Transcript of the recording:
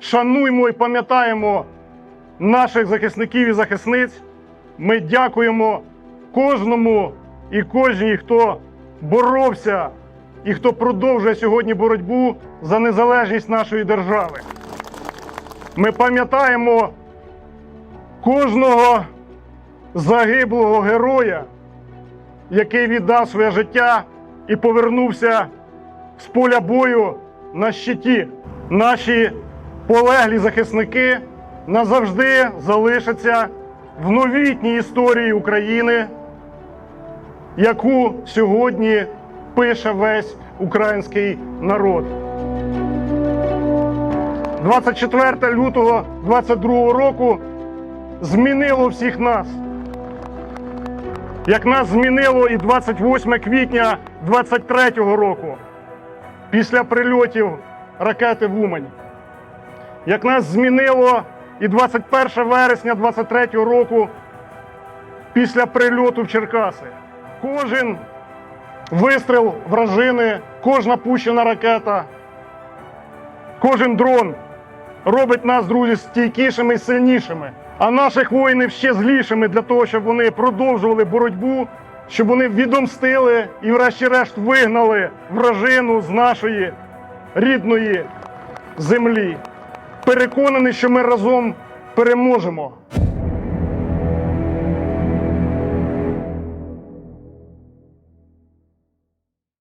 шануємо і пам'ятаємо наших захисників і захисниць. Ми дякуємо кожному і кожній, хто боровся і хто продовжує сьогодні боротьбу за незалежність нашої держави. Ми пам'ятаємо кожного загиблого героя, який віддав своє життя і повернувся з поля бою на щиті. Наші полеглі захисники назавжди залишаться в новітній історії України, яку сьогодні пише весь український народ. 24 лютого 22 року змінило всіх нас. Як нас змінило і 28 квітня 23 року після прильотів ракети в Умань. Як нас змінило і 21 вересня 23 року після прильоту в Черкаси. Кожен вистріл вражини, кожна пущена ракета, кожен дрон робить нас, друзі, стійкішими і сильнішими, а наших воїнів ще злішими для того, щоб вони продовжували боротьбу, щоб вони відомстили і, врешті-решт, вигнали вражину з нашої рідної землі. Переконаний, що ми разом переможемо.